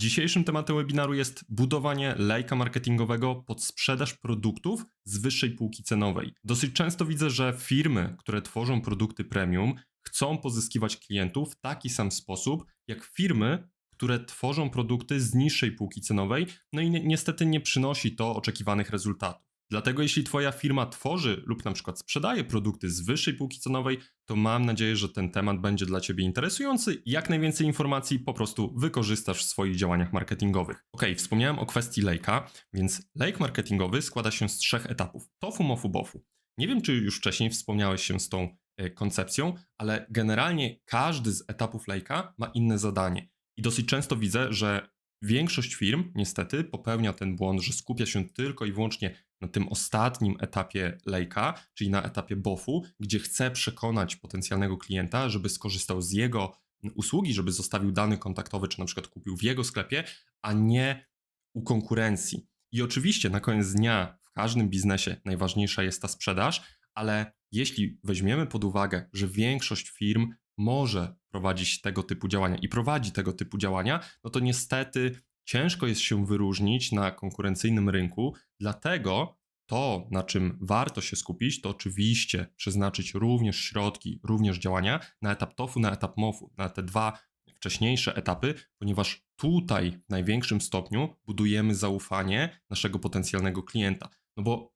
Dzisiejszym tematem webinaru jest budowanie lejka marketingowego pod sprzedaż produktów z wyższej półki cenowej. Dosyć często widzę, że firmy, które tworzą produkty premium, chcą pozyskiwać klientów w taki sam sposób, jak firmy, które tworzą produkty z niższej półki cenowej, no i ni niestety nie przynosi to oczekiwanych rezultatów. Dlatego jeśli Twoja firma tworzy lub na przykład sprzedaje produkty z wyższej półki cenowej, to mam nadzieję, że ten temat będzie dla Ciebie interesujący jak najwięcej informacji po prostu wykorzystasz w swoich działaniach marketingowych. Ok, wspomniałem o kwestii lejka, więc lejk marketingowy składa się z trzech etapów. Tofu, mofu, bofu. Nie wiem, czy już wcześniej wspomniałeś się z tą e, koncepcją, ale generalnie każdy z etapów lejka ma inne zadanie. I dosyć często widzę, że większość firm niestety popełnia ten błąd, że skupia się tylko i wyłącznie na tym ostatnim etapie lejka, czyli na etapie BOF-u, gdzie chce przekonać potencjalnego klienta, żeby skorzystał z jego usługi, żeby zostawił dany kontaktowy, czy na przykład kupił w jego sklepie, a nie u konkurencji. I oczywiście na koniec dnia w każdym biznesie najważniejsza jest ta sprzedaż, ale jeśli weźmiemy pod uwagę, że większość firm może prowadzić tego typu działania i prowadzi tego typu działania, no to niestety ciężko jest się wyróżnić na konkurencyjnym rynku, dlatego to, na czym warto się skupić, to oczywiście przeznaczyć również środki, również działania na etap TOFu, na etap MOFu, na te dwa wcześniejsze etapy, ponieważ tutaj w największym stopniu budujemy zaufanie naszego potencjalnego klienta. No bo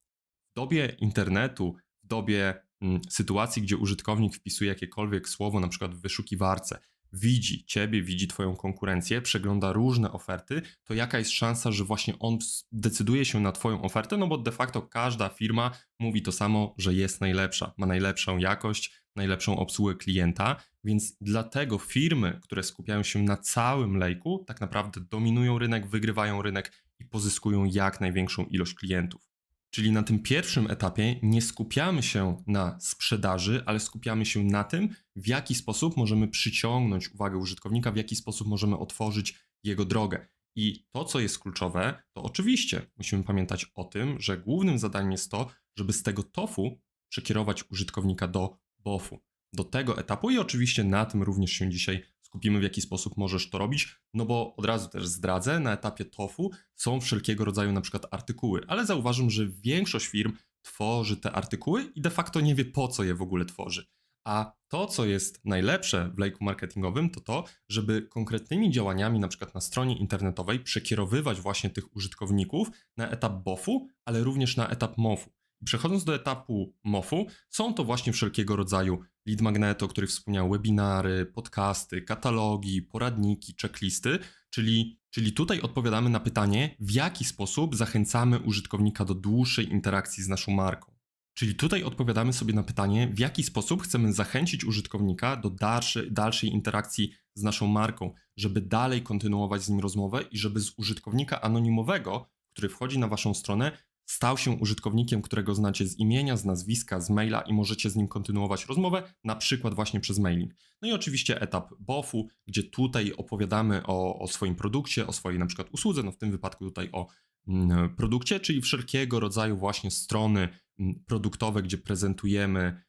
w dobie internetu, w dobie mm, sytuacji, gdzie użytkownik wpisuje jakiekolwiek słowo, na przykład w wyszukiwarce, widzi ciebie, widzi twoją konkurencję, przegląda różne oferty, to jaka jest szansa, że właśnie on decyduje się na twoją ofertę, no bo de facto każda firma mówi to samo, że jest najlepsza, ma najlepszą jakość, najlepszą obsługę klienta, więc dlatego firmy, które skupiają się na całym lejku, tak naprawdę dominują rynek, wygrywają rynek i pozyskują jak największą ilość klientów. Czyli na tym pierwszym etapie nie skupiamy się na sprzedaży, ale skupiamy się na tym, w jaki sposób możemy przyciągnąć uwagę użytkownika, w jaki sposób możemy otworzyć jego drogę. I to, co jest kluczowe, to oczywiście musimy pamiętać o tym, że głównym zadaniem jest to, żeby z tego tofu przekierować użytkownika do bofu, do tego etapu i oczywiście na tym również się dzisiaj skupimy, w jaki sposób możesz to robić, no bo od razu też zdradzę, na etapie TOFU są wszelkiego rodzaju na przykład artykuły, ale zauważam, że większość firm tworzy te artykuły i de facto nie wie po co je w ogóle tworzy. A to, co jest najlepsze w lejku marketingowym, to to, żeby konkretnymi działaniami, na przykład na stronie internetowej, przekierowywać właśnie tych użytkowników na etap BOF-u, ale również na etap MOF-u. Przechodząc do etapu MOF-u, są to właśnie wszelkiego rodzaju lead magneto, o których wspomniałem, webinary, podcasty, katalogi, poradniki, checklisty, czyli, czyli tutaj odpowiadamy na pytanie, w jaki sposób zachęcamy użytkownika do dłuższej interakcji z naszą marką. Czyli tutaj odpowiadamy sobie na pytanie, w jaki sposób chcemy zachęcić użytkownika do dalszej, dalszej interakcji z naszą marką, żeby dalej kontynuować z nim rozmowę i żeby z użytkownika anonimowego, który wchodzi na Waszą stronę, stał się użytkownikiem, którego znacie z imienia, z nazwiska, z maila i możecie z nim kontynuować rozmowę, na przykład właśnie przez mailing. No i oczywiście etap BOF-u, gdzie tutaj opowiadamy o, o swoim produkcie, o swojej na przykład usłudze, no w tym wypadku tutaj o mm, produkcie, czyli wszelkiego rodzaju właśnie strony mm, produktowe, gdzie prezentujemy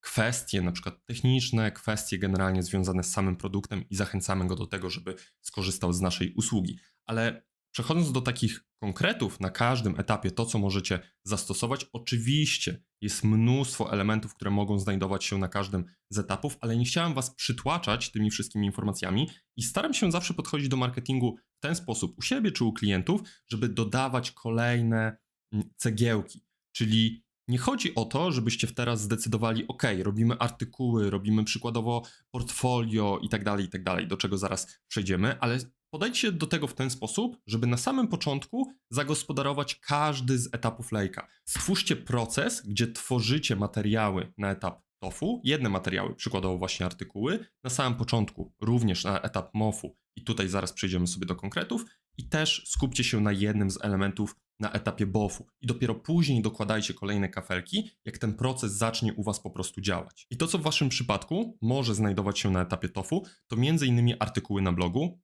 kwestie na przykład techniczne, kwestie generalnie związane z samym produktem i zachęcamy go do tego, żeby skorzystał z naszej usługi. Ale Przechodząc do takich konkretów na każdym etapie, to co możecie zastosować, oczywiście jest mnóstwo elementów, które mogą znajdować się na każdym z etapów, ale nie chciałem Was przytłaczać tymi wszystkimi informacjami i staram się zawsze podchodzić do marketingu w ten sposób u siebie czy u klientów, żeby dodawać kolejne mm, cegiełki. Czyli nie chodzi o to, żebyście teraz zdecydowali, OK, robimy artykuły, robimy przykładowo portfolio i tak dalej, i tak dalej, do czego zaraz przejdziemy, ale Podejdźcie do tego w ten sposób, żeby na samym początku zagospodarować każdy z etapów lejka. Stwórzcie proces, gdzie tworzycie materiały na etap TOFU, jedne materiały, przykładowo właśnie artykuły, na samym początku również na etap MOFu i tutaj zaraz przejdziemy sobie do konkretów i też skupcie się na jednym z elementów na etapie BOFu i dopiero później dokładajcie kolejne kafelki, jak ten proces zacznie u Was po prostu działać. I to, co w Waszym przypadku może znajdować się na etapie TOFu, to m.in. artykuły na blogu,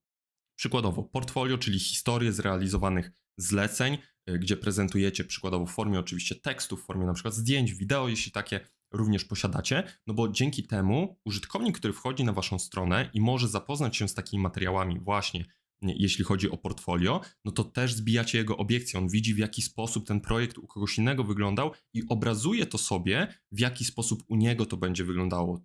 Przykładowo portfolio, czyli historię zrealizowanych zleceń, y, gdzie prezentujecie przykładowo w formie oczywiście tekstu, w formie na przykład zdjęć, wideo, jeśli takie również posiadacie, no bo dzięki temu użytkownik, który wchodzi na waszą stronę i może zapoznać się z takimi materiałami właśnie nie, jeśli chodzi o portfolio, no to też zbijacie jego obiekcje. On widzi, w jaki sposób ten projekt u kogoś innego wyglądał i obrazuje to sobie, w jaki sposób u niego to będzie wyglądało.